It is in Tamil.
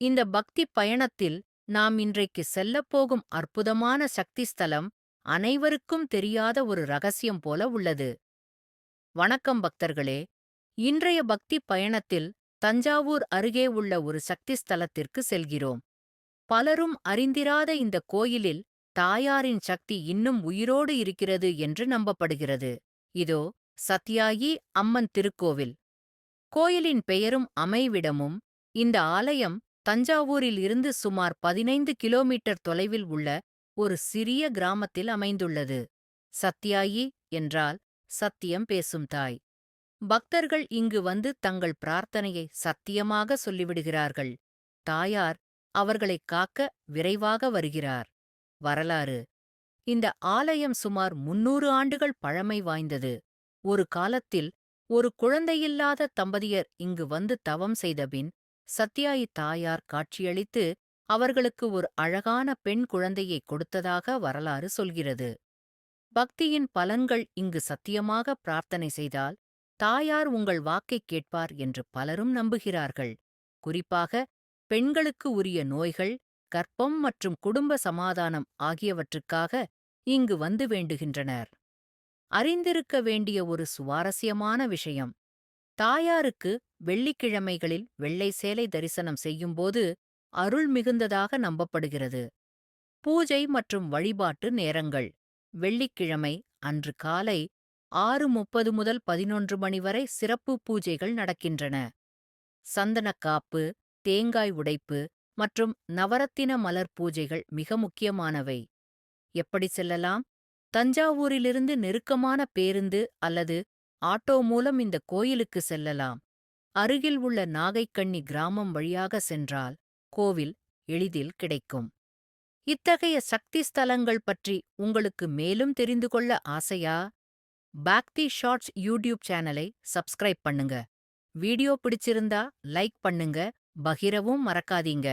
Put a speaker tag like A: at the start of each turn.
A: இந்த பக்தி பயணத்தில் நாம் இன்றைக்கு செல்லப்போகும் அற்புதமான சக்தி ஸ்தலம் அனைவருக்கும் தெரியாத ஒரு ரகசியம் போல உள்ளது. வணக்கம் பக்தர்களே. இன்றைய பக்தி பயணத்தில் தஞ்சாவூர் அருகே உள்ள ஒரு சக்தி ஸ்தலத்திற்கு செல்கிறோம். பலரும் அறிந்திராத இந்த கோயிலில் தாயாரின் சக்தி இன்னும் உயிரோடு இருக்கிறது என்று நம்பப்படுகிறது. இதோ சத்யாயி அம்மன் திருக்கோவில். கோயிலின் பெயரும் அமைவிடமும் இந்த ஆலயம் தஞ்சாவூரில் இருந்து சுமார் பதினைந்து கிலோமீட்டர் தொலைவில் உள்ள ஒரு சிறிய கிராமத்தில் அமைந்துள்ளது. சத்யாயி என்றால் சத்தியம் பேசும் தாய். பக்தர்கள் இங்கு வந்து தங்கள் பிரார்த்தனையை சத்தியமாக சொல்லிவிடுகிறார்கள். தாயார் அவர்களைக் காக்க விரைவாக வருகிறார். வரலாறு. இந்த ஆலயம் சுமார் முன்னூறு ஆண்டுகள் பழமை வாய்ந்தது. ஒரு காலத்தில் ஒரு குழந்தையில்லாத தம்பதியர் இங்கு வந்து தவம் செய்தபின் சத்யாயி தாயார் காட்சியளித்து அவர்களுக்கு ஒரு அழகான பெண் குழந்தையை கொடுத்ததாக வரலாறு சொல்கிறது. பக்தியின் பலன்கள் இங்கு சத்தியமாக பிரார்த்தனை செய்தால் தாயார் உங்கள் வாக்கைக் கேட்பார் என்று பலரும் நம்புகிறார்கள். குறிப்பாக பெண்களுக்கு உரிய நோய்கள் கர்ப்பம் மற்றும் குடும்ப சமாதானம் ஆகியவற்றுக்காக இங்கு வந்து வேண்டுகின்றனர். அறிந்திருக்க வேண்டிய ஒரு சுவாரஸ்யமான விஷயம் தாயாருக்கு வெள்ளிக்கிழமைகளில் வெள்ளை சேலை தரிசனம் செய்யும்போது அருள் மிகுந்ததாக நம்பப்படுகிறது. பூஜை மற்றும் வழிபாட்டு நேரங்கள். வெள்ளிக்கிழமை அன்று காலை ஆறு முப்பது முதல் பதினொன்று மணி வரை சிறப்பு பூஜைகள் நடக்கின்றன. சந்தனக்காப்பு தேங்காய் உடைப்பு மற்றும் நவரத்தின மலர் பூஜைகள் மிக முக்கியமானவை. எப்படி செல்லலாம்? தஞ்சாவூரிலிருந்து நெருக்கமான பேருந்து அல்லது ஆட்டோ மூலம் இந்த கோயிலுக்கு செல்லலாம். அருகில் உள்ள நாகைக்கண்ணி கிராமம் வழியாக சென்றால் கோவில் எளிதில் கிடைக்கும். இத்தகைய சக்தி ஸ்தலங்கள் பற்றி உங்களுக்கு மேலும் தெரிந்து கொள்ள ஆசையா? பாக்தி ஷார்ட்ஸ் யூடியூப் சேனலை சப்ஸ்கிரைப் பண்ணுங்க. வீடியோ பிடிச்சிருந்தா லைக் பண்ணுங்க பகிரவும் மறக்காதீங்க.